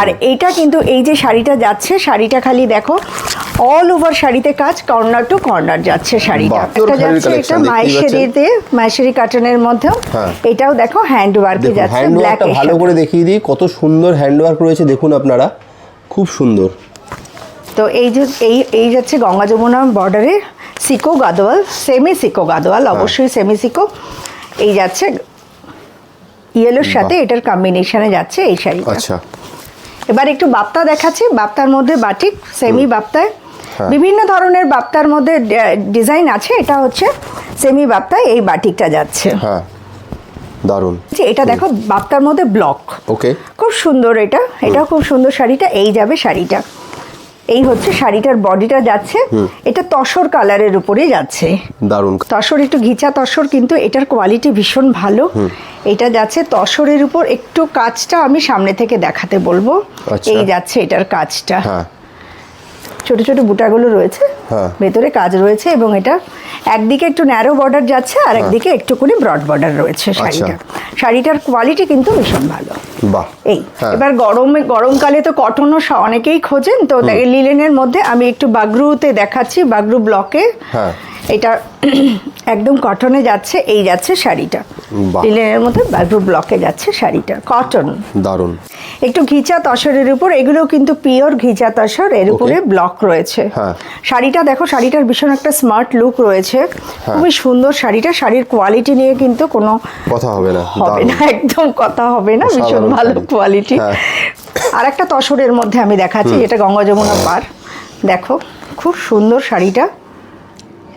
আর এইটা কিন্তু এই যে শাড়িটা যাচ্ছে শাড়িটা খালি দেখো অল ওভার শাড়িতে কাজ কর্নার টু কর্নার যাচ্ছে শাড়িটা। এটা যাচ্ছে এটা মাইশেরিতে মাইশেরি কাটনের মধ্যেও। হ্যাঁ। এটাও দেখো হ্যান্ড ওয়ার্কে যাচ্ছে ব্ল্যাক ভালো করে দেখিয়ে দিই কত সুন্দর হ্যান্ড ওয়ার্ক রয়েছে দেখুন আপনারা খুব সুন্দর। তো এই যে এই এই যাচ্ছে গঙ্গা যমুনা বর্ডারে sico Gadwal semi sico Gadwal অবশ্যই সেমি সিকো এই যাচ্ছে ইয়েলোর সাথে এটার কম্বিনেশনে যাচ্ছে এই শাড়িটা। আচ্ছা। এবার একটু বাপ্তা দেখাচ্ছি। বাপ্তার মধ্যে বাটিক সেমি বাপ্তায়। হ্যাঁ। বিভিন্ন ধরনের বাপ্তার মধ্যে ডিজাইন আছে এটা হচ্ছে সেমি বাপ্তায় এই বাটিকটা যাচ্ছে। হ্যাঁ। দারুণ। যে এটা দেখো বাপ্তার মধ্যে ব্লক ওকে খুব সুন্দর এটা। এটা খুব সুন্দর শাড়িটা এই যাবে শাড়িটা। এই হচ্ছে শাড়িটার বডিটা যাচ্ছে। এটা তসর কালারের উপরে যাচ্ছে। দারুণ। তসর একটু ঘিচা তসর কিন্তু এটার কোয়ালিটি ভীষণ ভালো। এটা যাচ্ছে তসরের উপর। একটু কাজটা আমি সামনে থেকে দেখাতে বলব। আচ্ছা। এই যাচ্ছে এটার কাজটা হ্যাঁ। ছোট ছোট বুটাগুলো রয়েছে হ্যাঁ। ভেতরে কাজ রয়েছে এবং এটা একদিকে একটু ন্যারো বর্ডার যাচ্ছে আর একদিকে একটু করে ব্রড বর্ডার রয়েছে শাড়িটা। শাড়িটার কোয়ালিটি কিন্তু ভীষণ ভালো। বাহ। এই হ্যাঁ। এবার গরমে গরমকালে তো কটনও অনেকেই খোঁজেন তো লিলেনের মধ্যে আমি একটু বাগরুতে দেখাচ্ছি বাগরু ব্লকে হ্যাঁ। এটা একদম কটনে যাচ্ছে এই যাচ্ছে শাড়িটা। লিলেনের মধ্যে বাগরু ব্লকে যাচ্ছে শাড়িটা কটন দারুণ। একটু ঘিচা তসরের উপর এগুলো কিন্তু পিওর ঘিচা তসর এর উপরে ব্লক রয়েছে। হ্যাঁ। শাড়িটা দেখো শাড়িটার ভীষণ একটা স্মার্ট লুক রয়েছে। খুবই সুন্দর শাড়িটা শাড়ির কোয়ালিটি নিয়ে কিন্তু কোনো কথা হবে না হবে না একদম কথা হবে না ভীষণ ভালো কোয়ালিটি হ্যাঁ। আর একটা তসরের মধ্যে আমি দেখাচ্ছি যেটা গঙ্গা যমুনা পার। দেখো খুব সুন্দর শাড়িটা।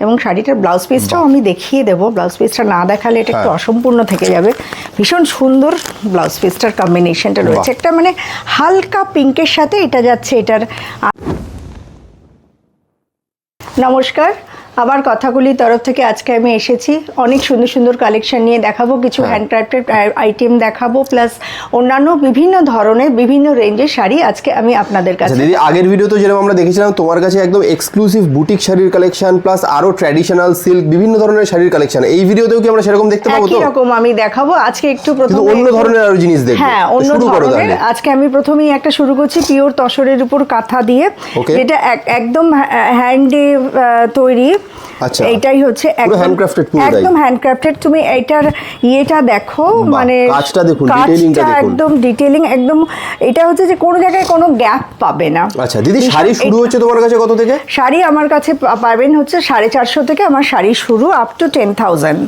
এবং শাড়িটার ব্লাউজ পিসটাও আমি দেখিয়ে দেবো। ব্লাউজ পিসটা না দেখালে এটা একটু হ্যাঁ। অসম্পূর্ণ থেকে যাবে। ভীষণ সুন্দর ব্লাউজ পিসটার কম্বিনেশনটা রয়েছে। একটা মানে হালকা পিঙ্কের সাথে এটা যাচ্ছে এটার। নমস্কার। আবার কথাগুলি তরফ থেকে আজকে আমি এসেছি। অনেক সুন্দর সুন্দর কালেকশন নিয়ে দেখাবো কিছু হ্যাঁ। হ্যান্ডক্রাফটেড আইটেম দেখাবো প্লাস অন্যান্য বিভিন্ন ধরনের বিভিন্ন রেঞ্জের শাড়ি আজকে আমি আপনাদের আচ্ছা কাছে দিদি আগের ভিডিওতে যেরকম আমরা দেখেছিলাম তোমার কাছে একদম এক্সক্লুসিভ বুটিক শাড়ির কালেকশন প্লাস আরও ট্র্যাডিশনাল সিল্ক বিভিন্ন ধরনের শাড়ির কালেকশন এই ভিডিওতেও কি আমরা সেরকম দেখতে পাবো তো? রকম আমি দেখাবো। আজকে একটু প্রথমে অন্য ধরনের আরও জিনিস দেখব। হ্যাঁ অন্য শুরু করো ধরনের। আজকে আমি প্রথমেই একটা শুরু করছি পিওর তসরের উপর কাঁথা দিয়ে. যেটা এক- একদম হ্যান্ডে তৈরি। আচ্ছা। এইটাই হচ্ছে একদম handcrafted একদম হ্যান্ডক্রাফটেড তুমি এটার ইয়েটা দেখো মানে কাজটা দেখুন, detailing-টা দেখুন। একদম ডিটেলিং একদম এটা হচ্ছে যে কোনো জায়গায় কোনো গ্যাপ পাবে না। আচ্ছা দিদি শাড়ি শুরু হচ্ছে তোমার কাছে কত থেকে? শাড়ি আমার কাছে পাবেন হচ্ছে সাড়ে চারশো থেকে আমার শাড়ি শুরু আপ টু টেন থাউজেন্ড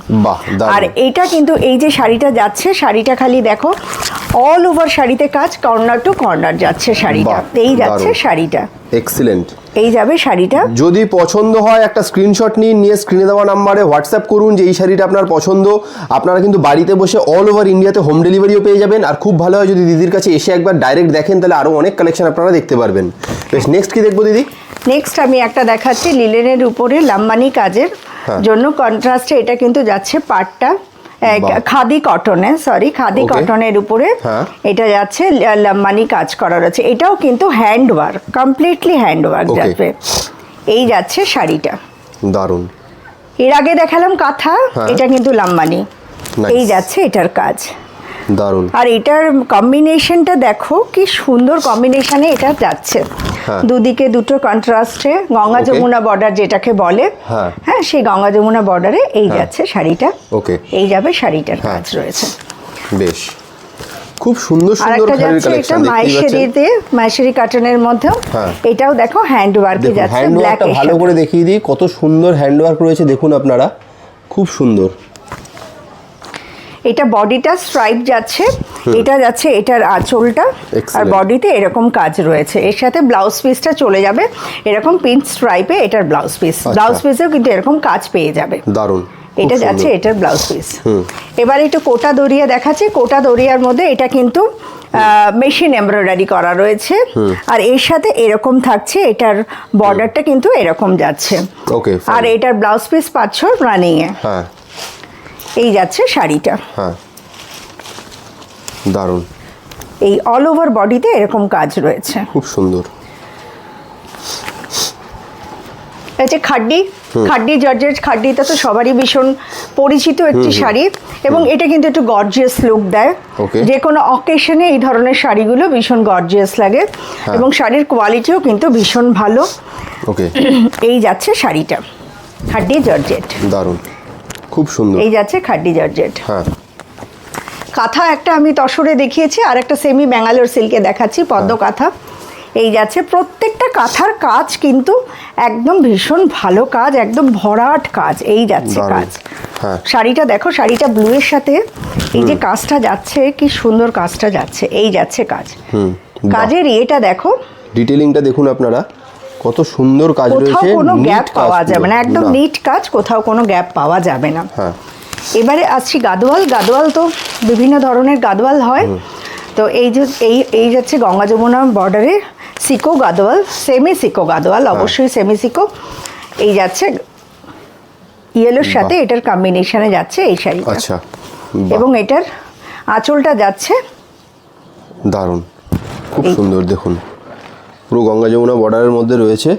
আর এইটা কিন্তু এই যে শাড়িটা যাচ্ছে শাড়িটা খালি দেখো অল ওভার শাড়িতে কাজ কর্নার টু কর্নার যাচ্ছে শাড়িটা। এই যাচ্ছে শাড়িটা। এক্সিলেন্ট এই যাবে শাড়িটা। যদি পছন্দ হয় একটা স্ক্রিনশট নিন নিয়ে স্ক্রিনে দেওয়া নাম্বারে হোয়াটসঅ্যাপ করুন যে এই শাড়িটা আপনার পছন্দ। আপনারা কিন্তু বাড়িতে বসে অল ওভার ইন্ডিয়াতে হোম ডেলিভারিও পেয়ে যাবেন। আর খুব ভালো হয় যদি দিদির কাছে এসে একবার ডাইরেক্ট দেখেন তাহলে আরও অনেক কালেকশন আপনারা দেখতে পারবেন। বেশ নেক্সট কি দেখব দিদি? নেক্সট আমি একটা দেখাচ্ছি লিলেনের উপরে লাম্বানি কাজের হ্যাঁ। জন্য কন্ট্রাস্টে এটা কিন্তু যাচ্ছে পাটটা। খাদি কটনে সরি খাদি কটনের উপরে হ্যাঁ। এটা যাচ্ছে মানি লাম্বানি কাজ করা রয়েছে। এটাও কিন্তু hand work completely hand work যাবে এই যাচ্ছে শাড়িটা। দারুণ। এর আগে দেখালাম কাঁথা হ্যাঁ। এটা কিন্তু লাম্বানি। এই যাচ্ছে এটার কাজ। দারুণ। আর এটার কম্বিনেশনটা দেখো কি সুন্দর কম্বিনেশনে এটা যাচ্ছে। হ্যাঁ। দুদিকে দুটো কন্ট্রাস্টে গঙ্গা যমুনা বর্ডার যেটাকে বলে হ্যাঁ। হ্যাঁ সেই গঙ্গা যমুনা বর্ডারে এই যাচ্ছে শাড়িটা। ওকে এই যাবে শাড়িটার হ্যাঁ। কাজ রয়েছে। বেশ। খুব সুন্দর সুন্দর একটা শাড়ির যাচ্ছে এটা কালেকশন মাইশেরিতে মাইশেরি কাটনের মধ্যেও। হ্যাঁ। এটাও দেখো হ্যান্ড ওয়ার্কে যাচ্ছে ব্ল্যাক ভালো করে দেখিয়ে দিই কত সুন্দর হ্যান্ড ওয়ার্ক রয়েছে দেখুন আপনারা। খুব সুন্দর। এটা বডিটা স্ট্রাইপ যাচ্ছে এটা যাচ্ছে এটার আঁচলটা আর বডিতে এরকম কাজ রয়েছে। এর সাথে ব্লাউজ পিসটা চলে যাবে এরকম পিন স্ট্রাইপে এটার ব্লাউজ পিস। ব্লাউজ পিসেও কিন্তু এরকম কাজ পেয়ে যাবে। দারুণ। এটা যাচ্ছে এটার ব্লাউজ পিস এবার একটু কোটা দরিয়া দেখাচ্ছি। কোটা দরিয়ার মধ্যে এটা কিন্তু মেশিন এমব্রয়ডারি করা রয়েছে। আর এর সাথে এরকম থাকছে এটার বর্ডারটা কিন্তু এরকম যাচ্ছে। আর এটার ব্লাউজ পিস পাচ্ছ রানিং এ হ্যাঁ। এই যাচ্ছে শাড়িটা। হ্যাঁ। দারুণ। এই অল ওভার বডিতে এরকম কাজ রয়েছে। খুব সুন্দর। এটা খাড্ডি খাড্ডি জর্জেট খাড্ডিটা তো সবারই ভীষণ পরিচিত একটি শাড়ি এবং এটা কিন্তু একটু গর্জিয়াস লুক দেয়. যে কোনো অকেশনে এই ধরনের শাড়িগুলো ভীষণ গর্জিয়াস লাগে হ্যাঁ। এবং শাড়ির কোয়ালিটিও কিন্তু ভীষণ ভালো। ওকে এই যাচ্ছে শাড়িটা খাড্ডি জর্জেট। দারুণ। খুব সুন্দর। এই যাচ্ছে খাড্ডি জর্জেট। হ্যাঁ। কাঁথা একটা আমি তসরে দেখিয়েছি আর একটা সেমি ব্যাঙ্গালোর সিল্কে দেখাচ্ছি পদ্ম কাঁথা। এই যাচ্ছে প্রত্যেকটা কাঁথার কাজ কিন্তু একদম ভীষণ ভালো কাজ একদম ভরাট কাজ এই যাচ্ছে কাজ। হ্যাঁ। শাড়িটা দেখো শাড়িটা ব্লুয়ের সাথে। এই যে কাজটা যাচ্ছে কি সুন্দর কাজটা যাচ্ছে এই যাচ্ছে কাজ। হুম। কাজের ইয়েটা দেখো। ডিটেলিংটা দেখুন আপনারা। কত সুন্দর কাজ রয়েছে কোনো গ্যাপ পাওয়া যাবে না একদম নিট কাজ কোথাও কোনো গ্যাপ পাওয়া যাবে না। হ্যাঁ। এবারে আসছি গাদোয়াল। গাদোয়াল তো বিভিন্ন ধরনের গাদোয়াল হয়। তো এই যে এই এই যাচ্ছে গঙ্গা যমুনা বর্ডারে sico Gadwal semi sico Gadwal অবশ্যই সেমি সিকো। এই যাচ্ছে ইয়েলোর সাথে এটার কম্বিনেশনে যাচ্ছে এই শাড়িটা। আচ্ছা এবং এটার আঁচলটা যাচ্ছে দারুণ। খুব সুন্দর দেখুন। পুরো গঙ্গা যমুনা বর্ডারের মধ্যে রয়েছে।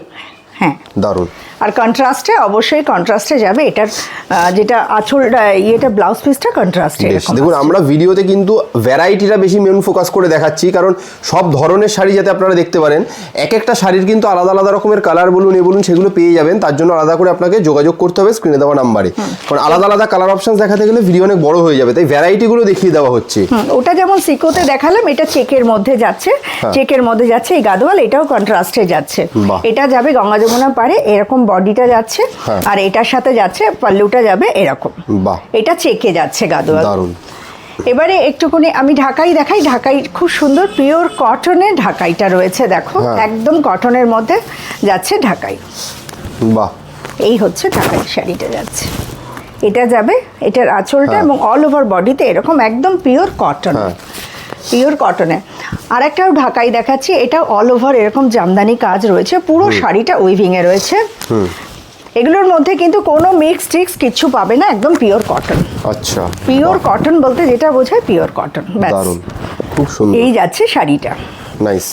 হ্যাঁ। দারুণ। আর কন্ট্রাস্টে অবশ্যই কন্ট্রাস্টে যাবে। এটার যেটা আঁচলটা ইয়েটা ব্লাউজ পিসটা কন্ট্রাস্টে দেখুন আমরা ভিডিওতে কিন্তু ভ্যারাইটিটা বেশি মেন ফোকাস করে দেখাচ্ছি কারণ সব ধরনের শাড়ি যাতে আপনারা দেখতে পারেন এক একটা শাড়ির কিন্তু আলাদা আলাদা রকমের কালার বলুন এ বলুন সেগুলো পেয়ে যাবেন। তার জন্য আলাদা করে আপনাকে যোগাযোগ করতে হবে স্ক্রিনে দেওয়া নাম্বারে কারণ আলাদা আলাদা কালার অপশন দেখাতে গেলে ভিডিও অনেক বড় হয়ে যাবে তাই ভ্যারাইটিগুলো দেখিয়ে দেওয়া হচ্ছে। ওটা যেমন সিকোতে দেখালাম এটা চেকের মধ্যে যাচ্ছে। চেকের মধ্যে যাচ্ছে এই গাদোয়াল এটাও কন্ট্রাস্টে যাচ্ছে। এটা যাবে গঙ্গা যমুনা পারে এরকম বডিটা যাচ্ছে হ্যাঁ। আর এটার সাথে যাচ্ছে পাল্লুটা যাবে এরকম। এটা চেকে যাচ্ছে দারুণ। এবারে একটুখানি আমি ঢাকাই দেখাই ঢাকাই খুব সুন্দর পিওর কটনের ঢাকাইটা রয়েছে দেখো। হ্যাঁ। একদম কটনের মধ্যে যাচ্ছে ঢাকাই। বাহ। এই হচ্ছে ঢাকাই শাড়িটা যাচ্ছে। এটা যাবে এটার আঁচলটা হ্যাঁ। এবং অল ওভার বডিতে এরকম একদম পিওর কটন। পিওর কটনে আর একটাও ঢাকাই দেখাচ্ছি এটা অল ওভার এরকম জামদানি কাজ রয়েছে পুরো শাড়িটা উইভিং এ রয়েছে। এগুলোর মধ্যে কিন্তু কোনো মিক্স টিক্স কিছু পাবে না একদম পিওর কটন আচ্ছা। পিওর কটন বলতে যেটা বোঝায় পিওর কটন দারুণ। খুব সুন্দর। এই যাচ্ছে শাড়িটা। নাইস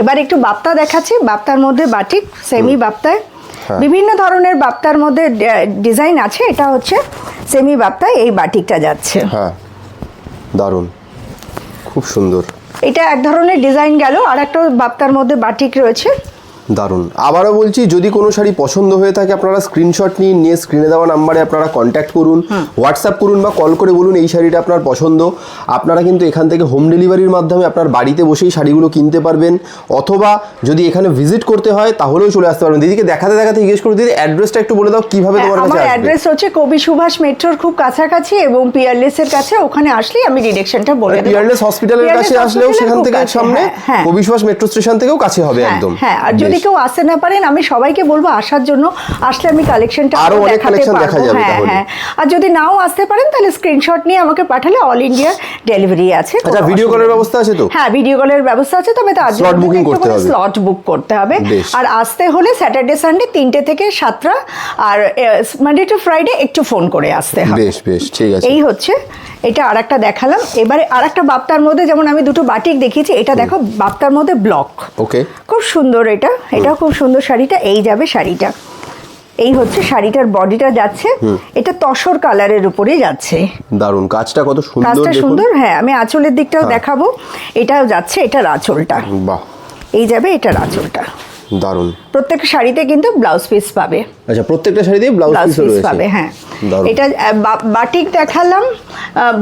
এবার একটু বাপ্তা দেখাচ্ছি বাপ্তার মধ্যে বাটিক সেমি বাপ্তায়। হ্যাঁ। বিভিন্ন ধরনের বাপ্তার মধ্যে ডিজাইন আছে এটা হচ্ছে সেমি বাপ্তায় এই বাটিকটা যাচ্ছে। হ্যাঁ। দারুণ। খুব সুন্দর। এটা এক ধরনের ডিজাইন গেল আর একটা বাপ্তার মধ্যে বাটিক রয়েছে। দারুণ। আবারও বলছি যদি কোনো শাড়ি পছন্দ হয়ে থাকে আপনারা স্ক্রিনশট নিন নিয়ে স্ক্রিনে দেওয়া নাম্বারে আপনারা কন্ট্যাক্ট করুন হোয়াটসঅ্যাপ করুন বা কল করে বলুন এই শাড়িটা আপনার পছন্দ। আপনারা কিন্তু এখান থেকে হোম ডেলিভারির মাধ্যমে আপনার বাড়িতে বসেই শাড়িগুলো কিনতে পারবেন। অথবা যদি এখানে ভিজিট করতে হয় তাহলেও চলে আসতে পারবেন। দিদিকে দেখাতে দেখাতে জিজ্ঞেস করো দিদি অ্যাড্রেসটা একটু বলে দাও কীভাবে তোমার কাছে আমার অ্যাড্রেস হচ্ছে কবি সুভাষ মেট্রোর খুব কাছাকাছি এবং পিয়ারলেস এর কাছে। ওখানে আসলেই আমি ডিরেকশনটা বলে দেবো। পিয়ারলেস হসপিটালের কাছে আসলেও সেখান থেকে সামনে কবি সুভাষ মেট্রো স্টেশন থেকেও কাছে হবে হ্যাঁ, একদম। হ্যাঁ আর যদি বেশ। কেউ আসতে না পারেন আমি সবাইকে বলব আসার জন্য আসলে আমি কালেকশনটা আরও অনেক collection দেখা যাবে হ্যাঁ হ্যাঁ। আর যদি নাও আসতে পারেন তাহলে স্ক্রিনশট নিয়ে আমাকে পাঠালে অল ইন্ডিয়া ডেলিভারি আছে। আচ্ছা ভিডিও কলের ব্যবস্থা আছে তো? হ্যাঁ ভিডিও কলের ব্যবস্থা আছে তবে তার Slot booking করতে হবে। স্লট বুক করতে হবে। আর আসতে হলে স্যাটারডে সানডে তিনটে থেকে সাতটা আর মানডে টু ফ্রাইডে একটু ফোন করে আসতে হবে। বেশ বেশ ঠিক আছে। এই হচ্ছে এটা আর একটা দেখালাম। এবারে আর একটা বাপ্তার মধ্যে যেমন আমি দুটো বাটিক দেখিয়েছি এটা দেখো বাপ্তার মধ্যে ব্লক ওকে খুব সুন্দর এটা। এটাও খুব সুন্দর শাড়িটা এই যাবে শাড়িটা। এই হচ্ছে শাড়িটার বডিটা যাচ্ছে এটা তসর কালারের উপরে যাচ্ছে। দারুণ কাজটা কত সুন্দর কাজটা সুন্দর হ্যাঁ আমি আঁচলের দিকটাও হ্যাঁ। দেখাবো এটাও যাচ্ছে এটার আঁচলটা বাহ। এই যাবে এটার আঁচলটা দারুণ। প্রত্যেক শাড়িতে কিন্তু ব্লাউজ পিস পাবে। আচ্ছা প্রত্যেকটা শাড়িতেই ব্লাউজ পিস রয়েছে। পাবে হ্যাঁ। এটা বাটিক দেখালাম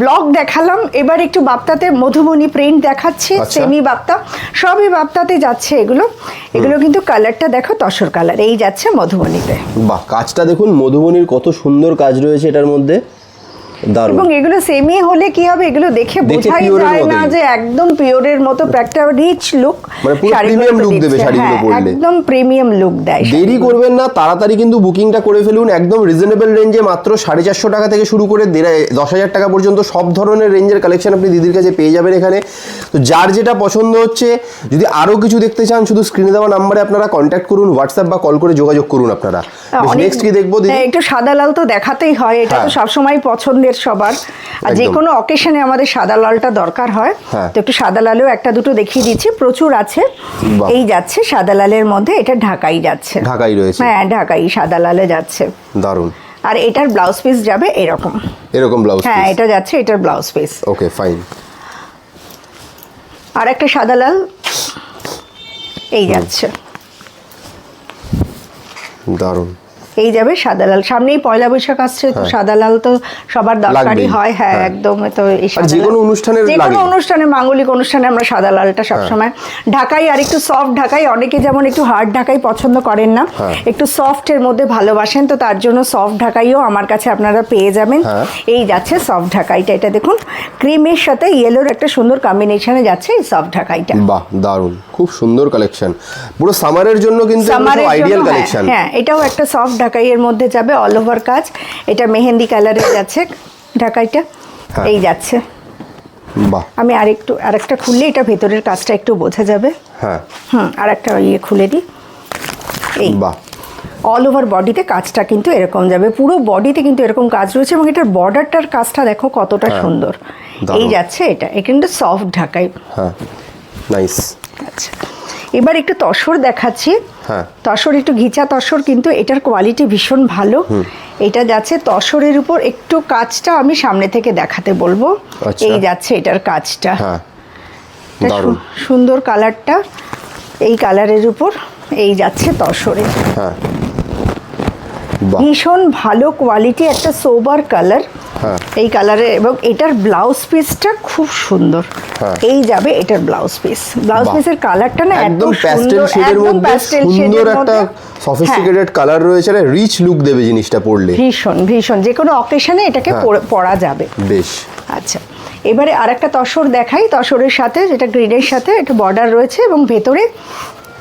ব্লক দেখালাম এবার একটু বাপ্তাতে মধুবনী প্রিন্ট দেখাচ্ছি। সেমি বাপ্তা। সবই বাপ্তাতে যাচ্ছে এগুলো। এগুলো কিন্তু কালারটা দেখো তসর কালার এই যাচ্ছে মধুবনীতে। বাহ কাজটা দেখুন মধুবনির কত সুন্দর কাজ রয়েছে এটার মধ্যে। এবং এগুলো সেমি হলে কি হবে? এগুলো দেখে বোঝাই যায় না যে একদম পিওরের মতো একটা রিচ লুক মানে পুরো premium look দেবে শাড়িগুলো পরলে। একদম প্রিমিয়াম লুক দেয় দেরি করবেন না তাড়াতাড়ি কিন্তু বুকিংটা করে ফেলুন। একদম রিজনেবল রেঞ্জে মাত্র সাড়ে চারশো টাকা থেকে শুরু করে দশ হাজার টাকা পর্যন্ত সব ধরনের রেঞ্জের কালেকশন আপনি দিদির কাছে পেয়ে যাবেন এখানে। তো যার যেটা পছন্দ হচ্ছে যদি আরও কিছু দেখতে চান শুধু স্ক্রিনে দেওয়া নাম্বারে আপনারা কন্ট্যাক্ট করুন হোয়াটসঅ্যাপ বা কল করে যোগাযোগ করুন আপনারা। নেক্সট কি দেখব দিদি? হ্যাঁ, একটু সাদা লাল তো দেখাতেই হয় এটা তো হ্যাঁ। সবসময় পছন্দের পছন্দের সবার। আর যে কোনো অকেশনে আমাদের সাদা লালটা দরকার হয়। হ্যাঁ। তো একটু সাদা লালেও একটা দুটো দেখিয়ে দিচ্ছি। প্রচুর আছে। এই যাচ্ছে সাদা লালের মধ্যে এটা ঢাকাই যাচ্ছে। ঢাকাই রয়েছে। হ্যাঁ ঢাকাই সাদা লালে যাচ্ছে। দারুণ আর এটার ব্লাউজ পিস যাবে এরকম। এরকম ব্লাউজ হ্যাঁ এটা যাচ্ছে এটার ব্লাউজ পিস ওকে ফাইন আর একটা সাদা লাল। এই যাচ্ছে। দারুণ এই যাবে সাদা লাল সামনেই পয়লা বৈশাখ আসছে তো সাদা লাল তো সবার দরকারই হ্যাঁ। হয় হ্যাঁ। হ্যাঁ। একদম তো এই যে কোনো অনুষ্ঠানের যে কোনো অনুষ্ঠানে মাঙ্গলিক অনুষ্ঠানে আমরা সাদা লালটা সবসময়। ঢাকাই আর একটু সফট ঢাকাই অনেকে যেমন একটু হার্ড ঢাকাই পছন্দ করেন না হ্যাঁ। একটু সফট এর মধ্যে ভালোবাসেন তো তার জন্য সফট ঢাকাইও আমার কাছে আপনারা পেয়ে যাবেন। হ্যাঁ। এই যাচ্ছে সফট ঢাকাইটা। এটা দেখুন ক্রিমের সাথে ইয়েলোর একটা সুন্দর কম্বিনেশনে যাচ্ছে এই সফট ঢাকাইটা। বাহ দারুণ খুব সুন্দর কালেকশন পুরো সামারের জন্য কিন্তু আইডিয়াল হ্যাঁ, কালেকশন হ্যাঁ এটাও একটা সফট ঢাকাইয়ের মধ্যে যাবে অল ওভার কাজ। এটা মেহেন্দি কালারে যাচ্ছে ঢাকাইটা। হ্যাঁ। এই যাচ্ছে। বাহ। আমি আরেকটু আরেকটা খুললে এটা ভেতরের কাজটা একটু বোঝা যাবে। হ্যাঁ। হুম আরেকটা ইয়ে খুলে দিই। এই। বাহ। অল ওভার বডিতে কাজটা কিন্তু এরকম যাবে। পুরো বডিতে কিন্তু এরকম কাজ রয়েছে এবং এটার বর্ডারটার কাজটা দেখো কতটা হ্যাঁ, সুন্দর। এই যাচ্ছে এটা। এটা কিন্তু সফট ঢাকাই। হ্যাঁ। নাইস আচ্ছা। এবার একটু তসর দেখাচ্ছি। হ্যাঁ। তসর একটু ঘিচা তসর কিন্তু এটার কোয়ালিটি ভীষণ ভালো। এটা যাচ্ছে তসরের উপর একটু কাজটা আমি সামনে থেকে দেখাতে বলব। আচ্ছা। এই যাচ্ছে এটার কাজটা হ্যাঁ। সুন্দর কালারটা এই কালারের উপর এই যাচ্ছে তসরে। হ্যাঁ। ভীষণ ভালো কোয়ালিটি একটা সোবার কালার। এই কালারের এবং এটার ব্লাউজ পিসটা খুব সুন্দর। হ্যাঁ। এই যাবে এটার ব্লাউজ পিস। ব্লাউজ পিসের কালারটা না একদম প্যাস্টেল শেডের মধ্যে সুন্দর একটা হ্যাঁ, সফিস্টিকেটেড কালার রয়েছে রিচ লুক দেবে জিনিসটা পড়লে ভীষণ ভীষণ। যে কোনো অকেশনে এটাকে হ্যাঁ। পরে- যাবে। বেশ। আচ্ছা। এবারে আরেকটা তসর দেখাই। তসরের সাথে যেটা গ্রিনের সাথে একটা বর্ডার রয়েছে এবং ভেতরে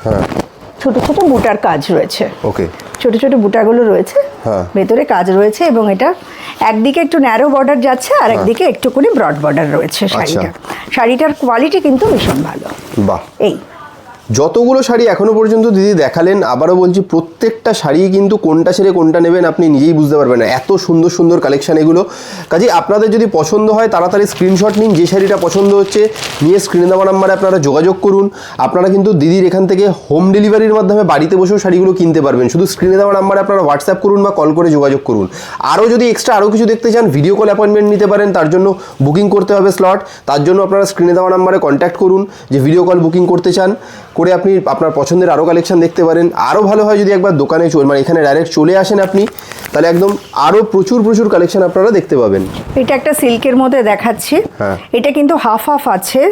হ্যাঁ। ছোট ছোট বুটার কাজ রয়েছে। ওকে। ছোট ছোট বুটাগুলো রয়েছে। হ্যাঁ। ভেতরে কাজ রয়েছে এবং এটা একদিকে একটু ন্যারো বর্ডার যাচ্ছে আর একদিকে একটু করে ব্রড বর্ডার রয়েছে শাড়িটা শাড়িটার। কোয়ালিটি কিন্তু ভীষণ ভালো। বাহ। এই। যতগুলো শাড়ি এখনও পর্যন্ত দিদি দেখালেন, আবারও বলছি প্রত্যেকটা শাড়ি কিন্তু কোনটা ছেড়ে কোনটা নেবেন আপনি নিজেই বুঝতে পারবেন না। এত সুন্দর সুন্দর কালেকশান এগুলো। কাজে আপনাদের যদি পছন্দ হয়, তাড়াতাড়ি স্ক্রিনশট নিন, যে শাড়িটা পছন্দ হচ্ছে, নিয়ে স্ক্রিনে দেওয়া নাম্বারে আপনারা যোগাযোগ করুন। আপনারা কিন্তু দিদির এখান থেকে হোম ডেলিভারির মাধ্যমে বাড়িতে বসেও শাড়িগুলো কিনতে পারবেন। শুধু স্ক্রিনে দেওয়া নাম্বারে আপনারা হোয়াটসঅ্যাপ করুন বা কল করে যোগাযোগ করুন। আরও যদি এক্সট্রা আরও কিছু দেখতে চান ভিডিও কল অ্যাপয়েন্টমেন্ট নিতে পারেন, তার জন্য বুকিং করতে হবে স্লট তার জন্য আপনারা স্ক্রিনে দেওয়া নাম্বারে কন্ট্যাক্ট করুন, যে ভিডিও কল বুকিং করতে চান। করে আপনি আপনার পছন্দের আরও কালেকশন দেখতে পারেন। আরও ভালো হয় যদি একবার দোকানে চল মানে এখানে ডাইরেক্ট চলে আসেন আপনি তাহলে একদম আরও প্রচুর প্রচুর কালেকশন আপনারা দেখতে পাবেন। এটা একটা সিল্কের মধ্যে দেখাচ্ছি। হ্যাঁ। এটা কিন্তু হাফ হাফ আছে।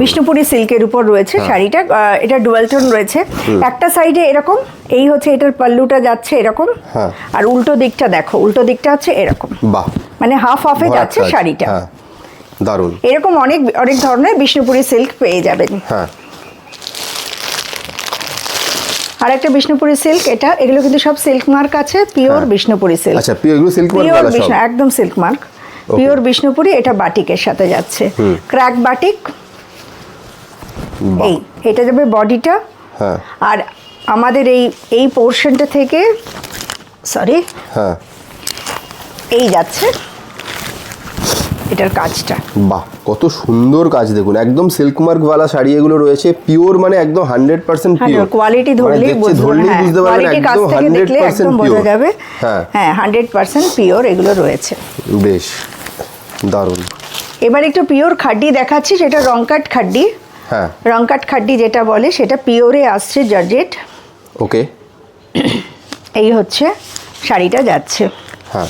বিষ্ণুপুরি সিল্কের উপর রয়েছে শাড়িটা। এটা ডুয়াল টোন রয়েছে। একটা সাইডে এরকম এই হচ্ছে এটার পাল্লুটা যাচ্ছে এরকম। হ্যাঁ। আর উল্টো দিকটা দেখো উল্টো দিকটা হচ্ছে এরকম। বাহ। মানে হাফ হাফে যাচ্ছে শাড়িটা। হ্যাঁ। দারুণ। এরকম অনেক অনেক ধরনের বিষ্ণুপুরি সিল্ক পেয়ে যাবেন। হ্যাঁ। আর একটা বিষ্ণুপুরি সিল্ক এটা এগুলো কিন্তু সব সিল্ক মার্ক আছে পিওর বিষ্ণুপুরি সিল্ক আচ্ছা পিও এগুলো সিল্ক মার্ক সব বিষ্ণু একদম সিল্ক মার্ক পিওর বিষ্ণুপুরি এটা বাটিকের সাথে যাচ্ছে। ক্র্যাক বাটিক এই এটা যাবে বডিটা। হ্যাঁ। আর আমাদের এই এই পোর্শনটা থেকে সরি হ্যাঁ। এই যাচ্ছে। এটার কাজটা। বাহ কত সুন্দর কাজ দেখুন। একদম সিল্ক মার্কওয়ালা শাড়ি এগুলো রয়েছে পিওর মানে একদম হান্ড্রেড পার্সেন্ট পিওর কোয়ালিটি ধরলেই মানে ধরলেই হ্যাঁ বুঝতে পারবেন একদম থেকে হান্ড্রেড দেখলে পার্সেন্ট একদম বোঝা পিওর যাবে। হ্যাঁ। হ্যাঁ হান্ড্রেড পার্সেন্ট পিওর এগুলো রয়েছে। বেশ দারুণ। এবার একটু পিওর খাড্ডি দেখাচ্ছি সেটা রংকাট খাড্ডি। হ্যাঁ। রংকাট খাড্ডি যেটা বলে সেটা পিওরে আসছে জর্জেট ওকে এই হচ্ছে শাড়িটা যাচ্ছে। হ্যাঁ।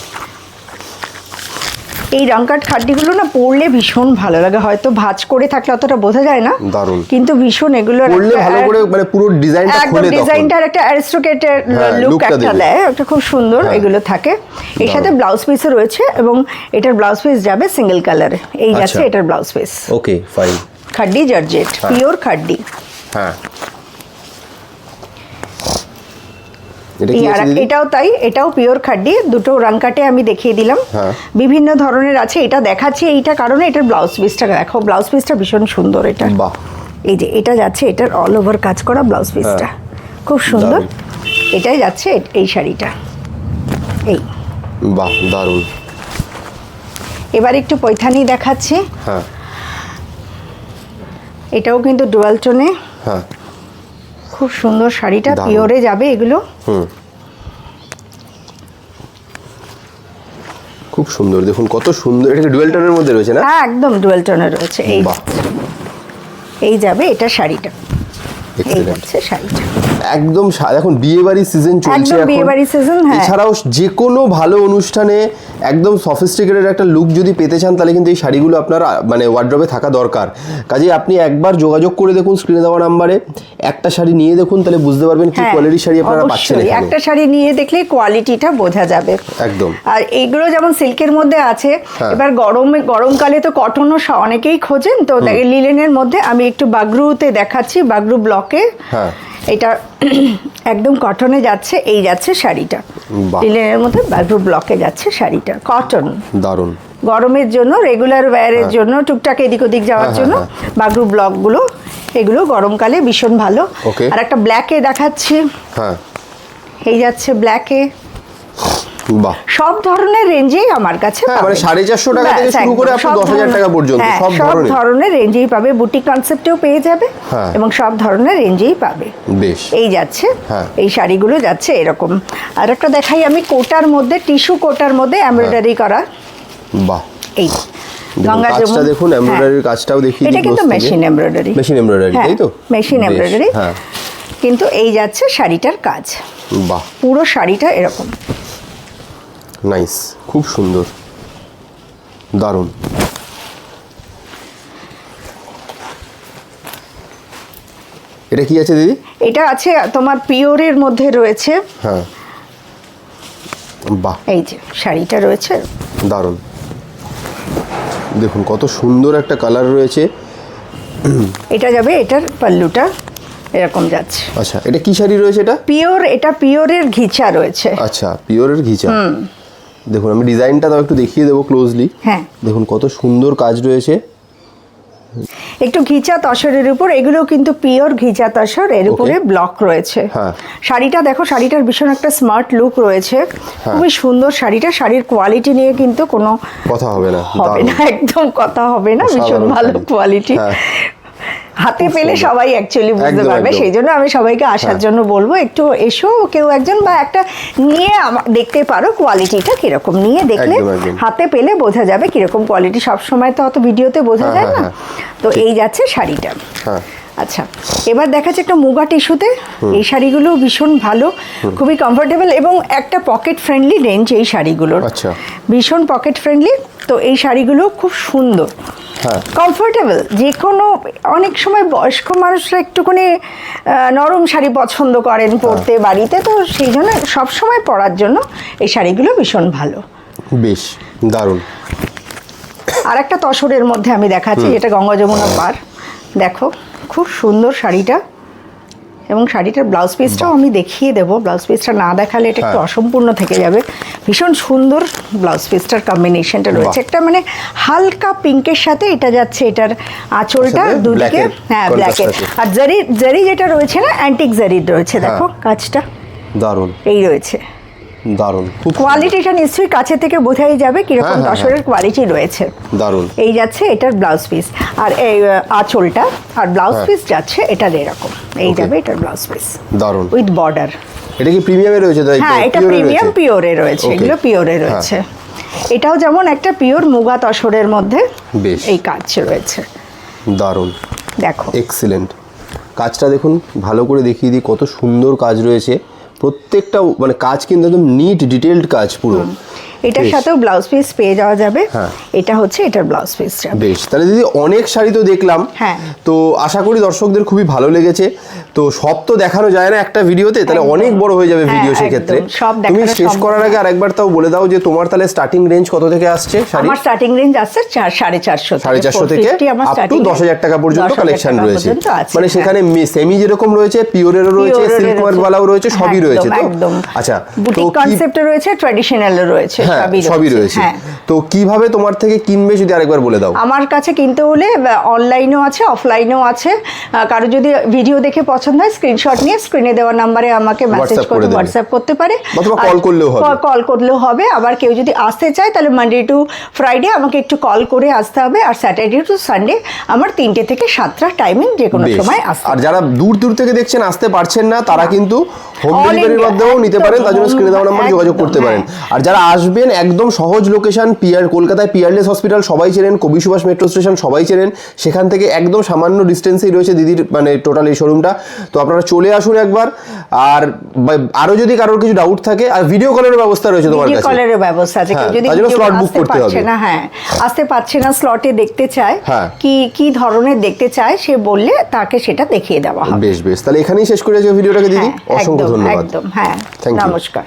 এই রংকাট খাড্ডিগুলো না পরলে ভীষণ ভালো লাগে হয়তো ভাঁজ করে থাকলে অতটা বোঝা যায় না দারুণ। কিন্তু ভীষণ এগুলো পরলে ভালো করে মানে পুরো ডিজাইনটা একদম খোলে ডিজাইনটার একটা অ্যারিস্টোকেটের হ্যাঁ, লুক একটা দেয় একটা খুব সুন্দর হ্যাঁ। এগুলো থাকে এর সাথে। ব্লাউজ পিসও রয়েছে এবং এটার ব্লাউজ পিস যাবে সিঙ্গেল কালারে এই যাচ্ছে আচ্ছা। এটার blouse piece okay fine khaddi georgette. Pure khaddi হ্যাঁ এটা এই কি আর আছে দিদি এটাও তাই এটাও পিওর খাড্ডি দুটো কাটে আমি দেখিয়ে দিলাম। হ্যাঁ। বিভিন্ন ধরনের আছে এটা দেখাচ্ছি এইটা কারণে এটার ব্লাউজ পিসটা দেখো ব্লাউজ পিসটা ভীষণ সুন্দর এটা। বাহ। এই যে এটা যাচ্ছে এটার অল ওভার কাজ করা ব্লাউজ পিসটা খুব সুন্দর। এটাই যাচ্ছে এই শাড়িটা। এই। বাহ দারুণ। এবার একটু পৈথানি দেখাচ্ছি। হ্যাঁ। এটাও কিন্তু ডুয়াল টোনে হ্যাঁ। খুব সুন্দর শাড়িটা পিওরে যাবে এগুলো। খুব সুন্দর দেখুন কত সুন্দর এটা কি ডুয়েল টোনের মধ্যে রয়েছে না? হ্যাঁ একদম ডুয়েল টোনে রয়েছে এই বাহ। এই যাবে এটা শাড়িটা এই হচ্ছে শাড়িটা। একদম এখন বিয়ে বাড়ির সিজন চলছে এখন। বিয়েবাড়ির season, হ্যাঁ। এছাড়াও যে কোনো ভালো অনুষ্ঠানে একদম সফিস্টিকেটেড একটা লুক যদি পেতে চান তাহলে কিন্তু এই শাড়িগুলো আপনার মানে ওয়ার্ড্রবে থাকা দরকার। কাজেই আপনি একবার যোগাযোগ করে দেখুন স্ক্রিনে দেওয়া নাম্বারে একটা শাড়ি নিয়ে দেখুন তাহলে বুঝতে পারবেন কি হ্যাঁ, কোয়ালিটির শাড়ি আপনারা পাচ্ছেন একটা শাড়ি নিয়ে দেখলে কোয়ালিটিটা বোঝা যাবে। একদম। আর এইগুলো যেমন সিল্কের মধ্যে আছে হ্যাঁ। এবার গরমে গরমকালে তো কটনও অনেকেই খোঁজেন তো লিলেনের মধ্যে আমি একটু বাগরুতে দেখাচ্ছি বাগরু ব্লকে হ্যাঁ। এটা একদম কটনে যাচ্ছে এই যাচ্ছে শাড়িটা। লিলেনের মধ্যে বাগরু ব্লকে যাচ্ছে শাড়িটা কটন দারুণ। গরমের জন্য রেগুলার ওয়্যারের জন্য টুকটাক এদিক ওদিক যাওয়ার হ্যাঁ, জন্য হ্যাঁ, বাগরু ব্লকগুলো এগুলো গরমকালে ভীষণ ভালো। আর একটা ব্ল্যাকে দেখাচ্ছি। হ্যাঁ। এই যাচ্ছে ব্ল্যাকে সব ধরনের রেঞ্জেই আমার কাছে হ্যাঁ, মানে পাবে। 450 টাকা থেকে শুরু করে আপনি সব 10,000 টাকা পর্যন্ত, হ্যাঁ, সব ধরনের। রেঞ্জেই পাবে বুটিক কনসেপ্টেও পেয়ে যাবে হ্যাঁ। এবং সব ধরনের রেঞ্জেই পাবে। বেশ। এই যাচ্ছে হ্যাঁ। এই শাড়িগুলো যাচ্ছে এরকম। আর একটা দেখাই আমি কোটার মধ্যে টিস্যু কোটার মধ্যে এমব্রয়ডারি করা। বাহ। এই গঙ্গা যমুনা- দেখুন হ্যাঁ। এমব্রয়ডারির কাজটাও দেখিয়ে এটা কিন্তু মেশিন এমব্রয়ডারি মেশিন এমব্রয়ডারি তাই তো? মেশিন এমব্রয়ডারি হ্যাঁ। কিন্তু এই যাচ্ছে শাড়িটার কাজ। বাহ। পুরো শাড়িটা এরকম। নাইস খুব সুন্দর। দারুণ। এটা কি আছে দিদি? এটা আছে তোমার পিওরের মধ্যে রয়েছে। হ্যাঁ। বাহ। এই যে শাড়িটা রয়েছে। দারুণ। দেখুন কত সুন্দর একটা কালার রয়েছে। এটা যাবে এটার পাল্লুটা এরকম যাচ্ছে। আচ্ছা এটা কি শাড়ি রয়েছে এটা? পিওর এটা পিওরের ঘিচা রয়েছে। আচ্ছা পিওরের ঘিচা। দেখুন আমি ডিজাইনটা তাও একটু দেখিয়ে দেবো ক্লোজলি হ্যাঁ। দেখুন কত সুন্দর কাজ রয়েছে। একটু ঘিচা তসরের উপর এগুলো কিন্তু পিওর ঘিচা তসর এর উপরে ব্লক রয়েছে। হ্যাঁ। শাড়িটা দেখো শাড়িটার ভীষণ একটা স্মার্ট লুক রয়েছে। খুবই সুন্দর শাড়িটা শাড়ির কোয়ালিটি নিয়ে কিন্তু কোনো কথা হবে না হবে না একদম কথা হবে না ভীষণ ভালো কোয়ালিটি হ্যাঁ। হাতে পেলে সবাই অ্যাকচুয়ালি বুঝতে পারবে সেই জন্য আমি সবাইকে আসার হ্যাঁ। জন্য বলব একটু এসো কেউ একজন বা একটা নিয়ে দেখতে পারো কোয়ালিটিটা কীরকম। নিয়ে দেখলে। হাতে পেলে বোঝা যাবে কীরকম কোয়ালিটি সব সময় তো অত ভিডিওতে বোঝা হ্যাঁ, যায় না? হ্যাঁ, তো এই যাচ্ছে শাড়িটা। হ্যাঁ। আচ্ছা এবার দেখাচ্ছে একটা মুগা টিস্যুতে এই শাড়িগুলো ভীষণ ভালো খুবই কমফোর্টেবল এবং একটা পকেট ফ্রেন্ডলি রেঞ্জ এই শাড়িগুলোর। আচ্ছা। ভীষণ পকেট ফ্রেন্ডলি তো এই শাড়িগুলো খুব সুন্দর। হ্যাঁ। কমফোর্টেবল যে কোনো অনেক সময় বয়স্ক মানুষরা একটুখানি নরম শাড়ি পছন্দ করেন পরতে বাড়িতে তো সেই জন্য সবসময় পরার জন্য এই শাড়িগুলো ভীষণ ভালো। বেশ দারুণ। আর একটা তসরের মধ্যে আমি দেখাচ্ছি যেটা গঙ্গা যমুনা পার। দেখো খুব সুন্দর শাড়িটা। এবং শাড়িটার ব্লাউজ পিসটাও আমি দেখিয়ে দেবো। ব্লাউজ পিসটা না দেখালে এটা একটু হ্যাঁ। অসম্পূর্ণ থেকে যাবে। ভীষণ সুন্দর ব্লাউজ পিসটার কম্বিনেশনটা রয়েছে। একটা মানে হালকা পিঙ্কের সাথে এটা যাচ্ছে এটার আঁচলটা সাথে দুদিকে হ্যাঁ ব্ল্যাকে ব্ল্যাকের আর জারি জারি যেটা রয়েছে না অ্যান্টিক জারির রয়েছে দেখো হ্যাঁ। কাজটা। দারুণ। এই রয়েছে। দারুণ। খুব কোয়ালিটিটা নিশ্চয়ই কাছে থেকে বোঝাই যাবে হ্যাঁ, কীরকম হ্যাঁ, দশরের কোয়ালিটি রয়েছে। দারুণ। এই যাচ্ছে এটার ব্লাউজ পিস আর এই আঁচলটা আর ব্লাউজ হ্যাঁ। পিস যাচ্ছে এটার এরকম। এই যাবে এটার ব্লাউজ পিস দারুণ। উইথ বর্ডার এটা কি প্রিমিয়ামে রয়েছে? তাই? হ্যাঁ এটা প্রিমিয়াম পিওরে রয়েছে? এগুলো পিওরে হ্যাঁ। রয়েছে। এটাও যেমন একটা পিওর মুগা তসরের মধ্যে বেশ। এই কাজ রয়েছে। দারুণ। দেখো। এক্সিলেন্ট কাজটা দেখুন ভালো করে দেখিয়ে দিই কত সুন্দর কাজ রয়েছে। প্রত্যেকটা মানে কাজ কিন্তু একদম নিট ডিটেলড কাজ পুরো। এটার সাথেও ব্লাউজ পিস পেয়ে যাওয়া যাবে। হ্যাঁ। এটা হচ্ছে এটার ব্লাউজ পিস যাবে বেশ তাহলে দিদি অনেক শাড়ি তো দেখলাম। হ্যাঁ। তো আশা করি দর্শকদের খুবই ভালো লেগেছে। তো সব তো দেখানো যায় না একটা ভিডিওতে তাহলে অনেক বড় হয়ে যাবে হ্যাঁ, ভিডিও সেক্ষেত্রে। একদম। সব তুমি শেষ করার আগে আরেকবার তাও বলে দাও যে তোমার তাহলে স্টার্টিং রেঞ্জ কত থেকে আসছে শাড়ি? আমার স্টার্টিং রেঞ্জ আসছে সাড়ে চারশো সাড়ে চারশো থেকে 450 আমার আপ টু দশ হাজার টাকা পর্যন্ত কালেকশন রয়েছে। মানে হ্যাঁ। সেখানে সেমি যেরকম রয়েছে পিওরেরও রয়েছে সিল্ক। ওয়ার্ক রয়েছে। সবই রয়েছে তো একদম। আচ্ছা বুটিক রয়েছে ট্র্যাডিশনালও রয়েছে। হ্যাঁ সবই সবই রয়েছে, হ্যাঁ। তো কীভাবে তোমার থেকে কিনবে যদি আরেকবার বলে দাও? আমার কাছে কিনতে হলে অনলাইনও আছে অফলাইনও আছে। কারও যদি ভিডিও দেখে পছন্দ হয় স্ক্রিনশট নিয়ে স্ক্রিনে দেওয়া নাম্বারে আমাকে মেসেজ করে হোয়াটসঅ্যাপ করতে পারে। অথবা call করলেও হবে। কল করলেও হবে। আবার কেউ যদি আসতে চায় তাহলে মানডে টু ফ্রাইডে আমাকে একটু কল করে আসতে হবে। আর স্যাটারডে টু সানডে আমার তিনটে থেকে সাতটা টাইমিং যে কোনো সময় আসতে আর যারা দূর দূর থেকে দেখছেন আসতে পারছেন না তারা কিন্তু হোম ডেলিভারির মাধ্যমেও নিতে পারেন তার জন্য স্ক্রিনে দেওয়া নাম্বার যোগাযোগ করতে পারেন। আর যারা আসবেন একদম সহজ লোকেশন পিয়ার কলকাতায় পিয়ারলেস হসপিটাল সবাই চেনেন কবি সুভাষ মেট্রো স্টেশন সবাই চেনেন। সেখান থেকে একদম সামান্য ডিস্টেন্সেই রয়েছে দিদির মানে টোটাল এই শোরুমটা তো আপনারা চলে আসুন একবার। আর বা- আরও যদি কারোর কিছু ডাউট থাকে আর ভিডিও কলের ব্যবস্থা রয়েছে তোমার কাছে। কলের ব্যবস্থা আছে। হ্যাঁ, যদি book আসতে করতে হবে। না হ্যাঁ আসতে পারছে না স্লটে দেখতে চায় হ্যাঁ। কি কি ধরনের দেখতে চায় সে বললে তাকে সেটা দেখিয়ে দেওয়া হবে। বেশ বেশ। তাহলে এখানেই শেষ করে ভিডিওটাকে দিদি। হ্যাঁ, অসংখ্য ধন্যবাদ। একদম হ্যাঁ নমস্কার।